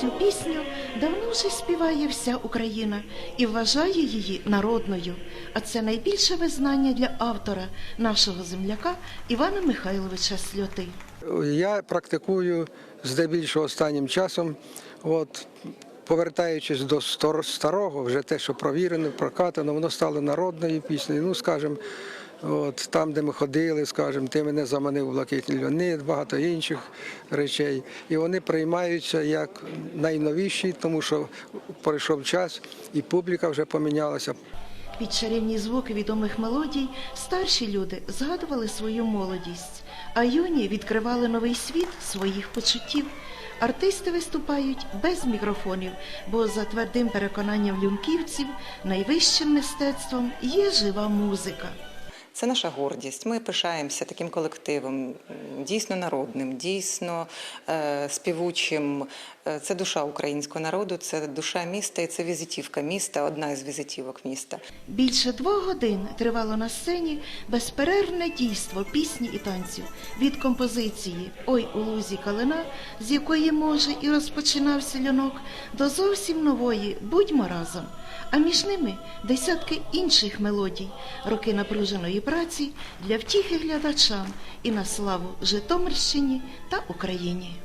Цю пісню давно вже співає вся Україна і вважає її народною. А це найбільше визнання для автора, нашого земляка Івана Михайловича Сльоти. Я практикую здебільшого останнім часом, от, повертаючись до стар- старого, вже те, що провірено, прокатано, воно стало народною піснею. Ну, скажімо, от, там, де ми ходили, скажімо, ти мене заманив блакитні льони, багато інших речей. І вони приймаються як найновіші, тому що пройшов час і публіка вже помінялася. Під чарівні звуки відомих мелодій старші люди згадували свою молодість, а юні відкривали новий світ своїх почуттів. Артисти виступають без мікрофонів, бо за твердим переконанням люмківців найвищим мистецтвом є жива музика. Це наша гордість. Ми пишаємося таким колективом, дійсно народним, дійсно е, співучим. Е, Це душа українського народу, це душа міста і це візитівка міста, одна із візитівок міста. Більше двох годин тривало на сцені безперервне дійство пісні і танців від композиції Ой у лузі калина, з якої може і розпочинався льонок, до зовсім нової Будьмо разом. А між ними десятки інших мелодій, роки напруженої праці для втіхи глядачам і на славу Житомирщині та Україні.